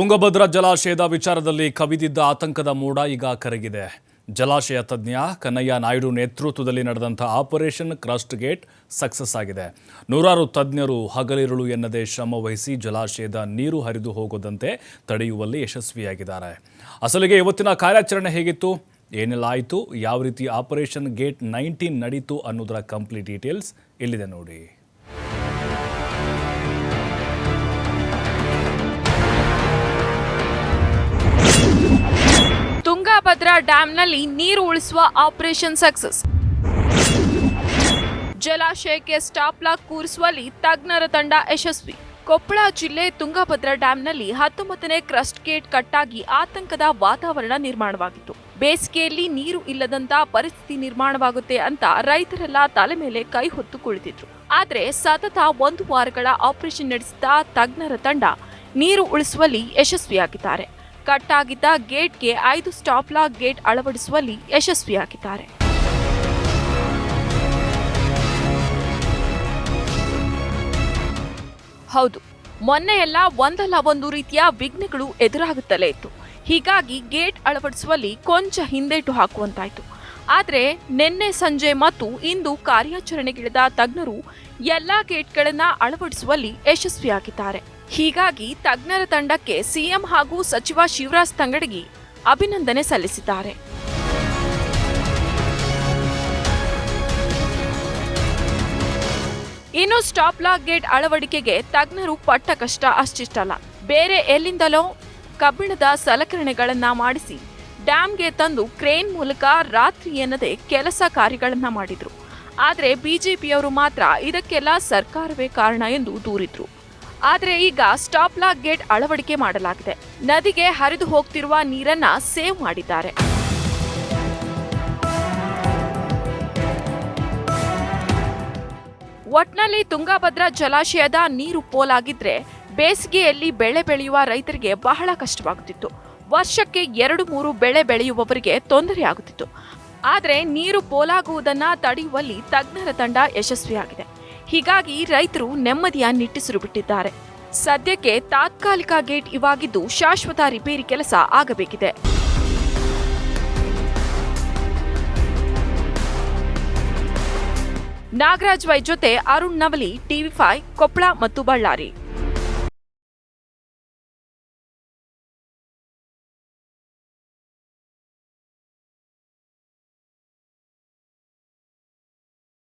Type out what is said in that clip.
ತುಂಗಭದ್ರಾ ಜಲಾಶಯದ ವಿಚಾರದಲ್ಲಿ ಕವಿದಿದ್ದ ಆತಂಕದ ಮೂಡ ಈಗ ಕರಗಿದೆ. ಜಲಾಶಯ ತಜ್ಞ ಕನ್ನಯ್ಯ ನಾಯ್ಡು ನೇತೃತ್ವದಲ್ಲಿ ನಡೆದಂಥ ಆಪರೇಷನ್ ಕ್ರಸ್ಟ್ ಗೇಟ್ ಸಕ್ಸಸ್ ಆಗಿದೆ. ನೂರಾರು ತಜ್ಞರು ಹಗಲಿರುಳು ಎನ್ನದೇ ಶ್ರಮ ವಹಿಸಿ ಜಲಾಶಯದ ನೀರು ಹರಿದು ಹೋಗದಂತೆ ತಡೆಯುವಲ್ಲಿ ಯಶಸ್ವಿಯಾಗಿದ್ದಾರೆ. ಅಸಲಿಗೆ ಇವತ್ತಿನ ಕಾರ್ಯಾಚರಣೆ ಹೇಗಿತ್ತು? ಏನೆಲ್ಲ ಆಯಿತು? ಯಾವ ರೀತಿ ಆಪರೇಷನ್ ಗೇಟ್ ನೈನ್ಟೀನ್ ನಡೀತು ಅನ್ನೋದರ ಕಂಪ್ಲೀಟ್ ಡೀಟೇಲ್ಸ್ ಇಲ್ಲಿದೆ ನೋಡಿ. ತುಂಗಭದ್ರಾ ಡ್ಯಾಂನಲ್ಲಿ ನೀರು ಉಳಿಸುವ ಆಪರೇಷನ್ ಸಕ್ಸಸ್. ಜಲಾಶಯಕ್ಕೆ ಸ್ಟಾಪ್ ಲಾಕ್ ಕೂರಿಸುವಲ್ಲಿ ತಜ್ಞರ ತಂಡ ಯಶಸ್ವಿ. ಕೊಪ್ಪಳ ಜಿಲ್ಲೆ ತುಂಗಭದ್ರಾ ಡ್ಯಾಂನಲ್ಲಿ ಹತ್ತೊಂಬತ್ತನೇ ಕ್ರಸ್ಟ್ ಗೇಟ್ ಕಟ್ಟಾಗಿ ಆತಂಕದ ವಾತಾವರಣ ನಿರ್ಮಾಣವಾಗಿತ್ತು. ಬೇಸಿಗೆಯಲ್ಲಿ ನೀರು ಇಲ್ಲದಂತ ಪರಿಸ್ಥಿತಿ ನಿರ್ಮಾಣವಾಗುತ್ತೆ ಅಂತ ರೈತರೆಲ್ಲ ತಲೆ ಮೇಲೆ ಕೈ ಹೊತ್ತು ಕುಳಿತಿದ್ರು. ಆದ್ರೆ ಸತತ ಒಂದು ವಾರಗಳ ಆಪರೇಷನ್ ನಡೆಸಿದ ತಜ್ಞರ ತಂಡ ನೀರು ಉಳಿಸುವಲ್ಲಿ ಯಶಸ್ವಿಯಾಗಿದ್ದಾರೆ. ಕಟ್ಟಾಗಿದ್ದ ಗೇಟ್ಗೆ ಐದು ಸ್ಟಾಪ್ ಲಾಕ್ ಗೇಟ್ ಅಳವಡಿಸುವಲ್ಲಿ ಯಶಸ್ವಿಯಾಗಿದ್ದಾರೆ. ಹೌದು, ಮೊನ್ನೆ ಎಲ್ಲ ಒಂದಲ್ಲ ಒಂದು ರೀತಿಯ ವಿಘ್ನಗಳು ಎದುರಾಗುತ್ತಲೇ ಇತ್ತು. ಹೀಗಾಗಿ ಗೇಟ್ ಅಳವಡಿಸುವಲ್ಲಿ ಕೊಂಚ ಹಿಂದೇಟು ಹಾಕುವಂತಾಯಿತು. ಆದರೆ ನಿನ್ನೆ ಸಂಜೆ ಮತ್ತು ಇಂದು ಕಾರ್ಯಾಚರಣೆಗಿಳಿದ ತಜ್ಞರು ಎಲ್ಲ ಗೇಟ್ಗಳನ್ನು ಅಳವಡಿಸುವಲ್ಲಿ ಯಶಸ್ವಿಯಾಗಿದ್ದಾರೆ. ಹೀಗಾಗಿ ತಜ್ಞರ ತಂಡಕ್ಕೆ ಸಿಎಂ ಹಾಗೂ ಸಚಿವ ಶಿವರಾಜ್ ತಂಗಡಗಿ ಅಭಿನಂದನೆ ಸಲ್ಲಿಸಿದ್ದಾರೆ. ಇನ್ನು ಸ್ಟಾಪ್ ಲಾಕ್ ಗೇಟ್ ಅಳವಡಿಕೆಗೆ ತಜ್ಞರು ಪಟ್ಟ ಕಷ್ಟ ಅಷ್ಟಿಷ್ಟಲ್ಲ. ಬೇರೆ ಎಲ್ಲಿಂದಲೋ ಕಬ್ಬಿಣದ ಸಲಕರಣೆಗಳನ್ನ ಮಾಡಿಸಿ ಡ್ಯಾಮ್ಗೆ ತಂದು ಕ್ರೇನ್ ಮೂಲಕ ರಾತ್ರಿ ಎನ್ನದೆ ಕೆಲಸ ಕಾರ್ಯಗಳನ್ನ ಮಾಡಿದ್ರು. ಆದರೆ ಬಿಜೆಪಿಯವರು ಮಾತ್ರ ಇದಕ್ಕೆಲ್ಲ ಸರ್ಕಾರವೇ ಕಾರಣ ಎಂದು ದೂರಿದ್ರು. ಆದರೆ ಈಗ ಸ್ಟಾಪ್ ಲಾಕ್ ಗೇಟ್ ಅಳವಡಿಕೆ ಮಾಡಲಾಗಿದೆ. ನದಿಗೆ ಹರಿದು ಹೋಗ್ತಿರುವ ನೀರನ್ನ ಸೇವ್ ಮಾಡಿದ್ದಾರೆ. ಒಟ್ನಲ್ಲಿ ತುಂಗಭದ್ರಾ ಜಲಾಶಯದ ನೀರು ಪೋಲಾಗಿದ್ರೆ ಬೇಸಿಗೆಯಲ್ಲಿ ಬೆಳೆ ಬೆಳೆಯುವ ರೈತರಿಗೆ ಬಹಳ ಕಷ್ಟವಾಗುತ್ತಿತ್ತು. ವರ್ಷಕ್ಕೆ ಎರಡು ಮೂರು ಬೆಳೆ ಬೆಳೆಯುವವರಿಗೆ ತೊಂದರೆ ಆಗುತ್ತಿತ್ತು. ಆದರೆ ನೀರು ಪೋಲಾಗುವುದನ್ನು ತಡೆಯುವಲ್ಲಿ ತಜ್ಞರ ತಂಡ ಯಶಸ್ವಿಯಾಗಿದೆ. ಹೀಗಾಗಿ ರೈತರು ನೆಮ್ಮದಿಯ ನಿಟ್ಟಿಸಿರು ಬಿಟ್ಟಿದ್ದಾರೆ ಸದ್ಯಕ್ಕೆ ತಾತ್ಕಾಲಿಕ ಗೇಟ್ ಇವಾಗಿದ್ದು ಶಾಶ್ವತ ರಿಪೇರಿ ಕೆಲಸ ಆಗಬೇಕಿದೆ. ನಾಗರಾಜ್ ವೈ ಜೊತೆ ಅರುಣ್ ನವಲಿ, ಟಿವಿ ಫೈವ್ ಕೊಪ್ಪಳ ಮತ್ತು ಬಳ್ಳಾರಿ.